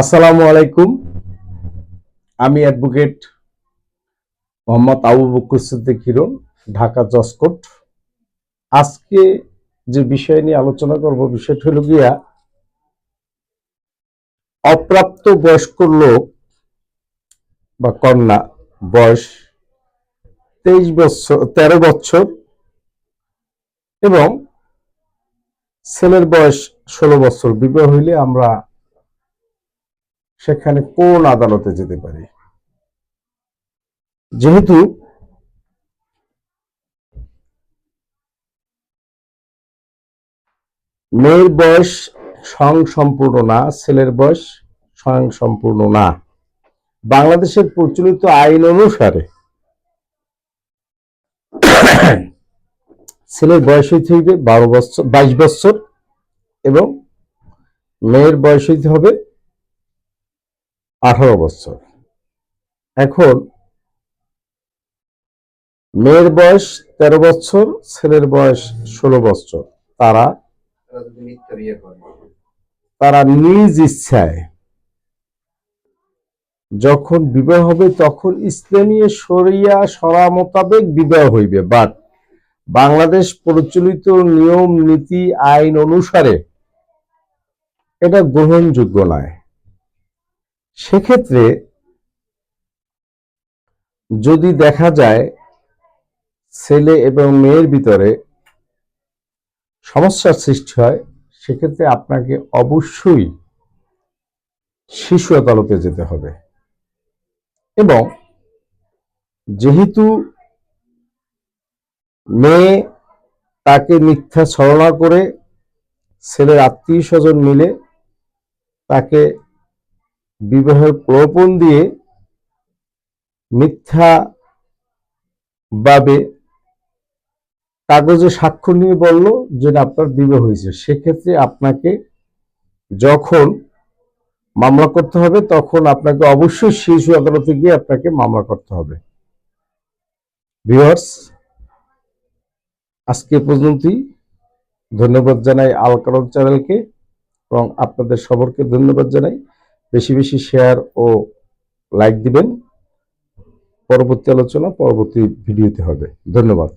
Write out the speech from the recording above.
আসসালামু আলাইকুম। আমি advocate Mohammad Abu Bakar Hiron, Dhaka judge court আজকে যে বিষয় নিয়ে আলোচনা করব বিষয়টা হলো গিয়া, অপ্রাপ্ত বয়স্ক লোক বা কন্যা বয়স তেইশ বছর, তেরো বছর এবং ছেলের বয়স ষোলো বছর। বিবাহ হইলে আমরা সেখানে কোন আদালতে যেতে পারি? যেহেতু মেয়ের বয়স স্বয়ং সম্পূর্ণ না, ছেলের বয়স স্বয়ং সম্পূর্ণ না। বাংলাদেশের প্রচলিত আইন অনুসারে ছেলের বয়স হইতে হইবে বারো বছর, বাইশ বছর এবং মেয়ের বয়স হইতে হবে আঠারো বছর। এখন মেয়ের বয়স তেরো বছর, ছেলের বয়স ষোলো বছর। তারা তারা নিজ ইচ্ছায় যখন বিবাহ হবে তখন ইসলামী শরিয়া সরা মোতাবেক বিবাহ হইবে। বাট বাংলাদেশ প্রচলিত নিয়ম, নীতি, আইন অনুসারে এটা গ্রহণযোগ্য নয়। সেক্ষেত্রে যদি দেখা যায় ছেলে এবং মেয়ের ভিতরে সমস্যার সৃষ্টি হয়, সেক্ষেত্রে আপনাকে অবশ্যই শিশু আদালতে যেতে হবে। এবং যেহেতু মেয়ে তাকে মিথ্যা ছলনা করে ছেলের আত্মীয় স্বজন মিলে তাকে বিবাহের প্রলোভন দিয়ে মিথ্যা ভাবে কাগজে স্বাক্ষর নিয়ে বলল যে আপনার বিবাহ হয়েছে। সেক্ষেত্রে আপনাকে যখন মামলা করতে হবে, তখন আপনাকে অবশ্যই শিশু আদালতে গিয়ে আপনাকে মামলা করতে হবে। ভিউয়ার্স, আজকে পর্যন্তই। ধন্যবাদ জানাই আল কারণ চ্যানেলকে এবং আপনাদের সবরকে ধন্যবাদ জানাই। বেশি বেশি শেয়ার ও লাইক দিবেন। পরবর্তী আলোচনা পরবর্তী ভিডিওতে হবে। ধন্যবাদ।